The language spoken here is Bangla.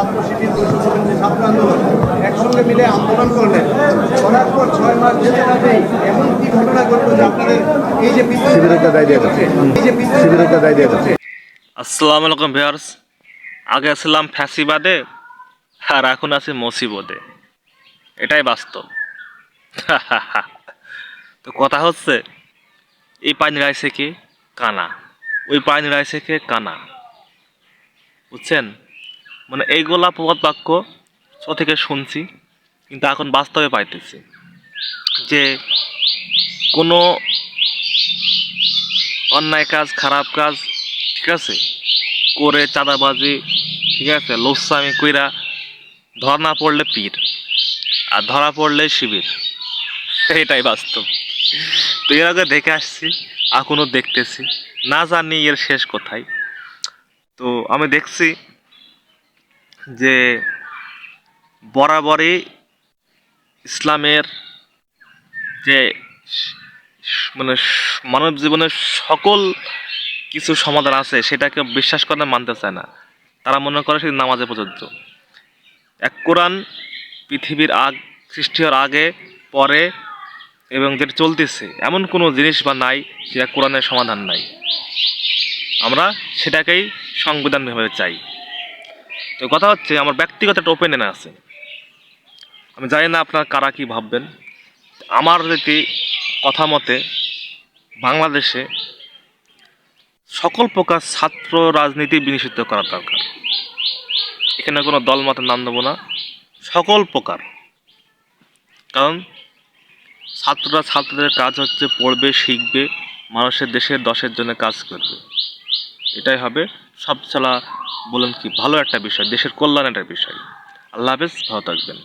ছাত্র শিবির বিরোধী ছাত্র আন্দোলন একসঙ্গে মিলে আন্দোলন করলেন। করার পর ছয় মাস যেতে না যেতেই এমন কি ঘটনা ঘটলো যে আপনাদের এই যে শিবিরের দায় দিয়ে গেছে। এই যে শিবিরের দায় দিয়ে গেছে। আসসালামু আলাইকুম ভিউয়ার্স। আগে ছিলাম ফ্যাসিবাদে আর এখন আছি মুসিবদে। এটাই বাস্তব। তো কথা হচ্ছে এই পানি রাইছে কে? কানা। ওই পানি রাইছে কে? কানা। বুঝছেন? মানে এইগুলা প্রবাদ বাক্য ছোট থেকে শুনছি, কিন্তু এখন বাস্তবে পাইতেছি যে কোনো অন্যায় কাজ, খারাপ কাজ, ঠিক আছে? করে চাঁদাবাজি, ঠিক আছে? লোসামি কইরা ধরা না পড়লে পীর, আর ধরা পড়লে শিবির। এটাই বাস্তব। তো এর আগে দেখে আসছি এখনও দেখতেছি। না জানি এর শেষ কোথায়। তো আমি দেখছি যে বরাবরই ইসলামের যে মানে মানব জীবনের সকল কিছু সমাধান আছে, সেটাকে বিশ্বাস করে মানতে চায় না। তারা মনে করে শুধু নামাজে প্রযোজ্য। এক কোরআন পৃথিবীর আগ, সৃষ্টি হওয়ার আগে, পরে এবং যেটা চলতেছে, এমন কোনো জিনিস বা নাই যেটা কোরআনের সমাধান নাই। আমরা সেটাকেই সংবিধান ভেবে চাই। তো কথা হচ্ছে, আমার ব্যক্তিগত একটা ওপেনিয়ন আছে। আমি জানি না আপনার কারা কি ভাববেন। আমার যদি কথা মতে, বাংলাদেশে সকল প্রকার ছাত্র রাজনীতি বিনিষিদ্ধ করা দরকার। এখানে কোনো দল দলমতের নাম দেবো না। সকল প্রকার। কারণ ছাত্ররা ছাত্রদের কাজ হচ্ছে পড়বে, শিখবে, মানুষের দেশের দশের জন্য কাজ করবে। এটাই হবে সব বলেন কি ভালো একটা বিষয় দেশের কল্যাণ একটা বিষয়। আল্লাহ হাফেজ ভালো থাকবেন।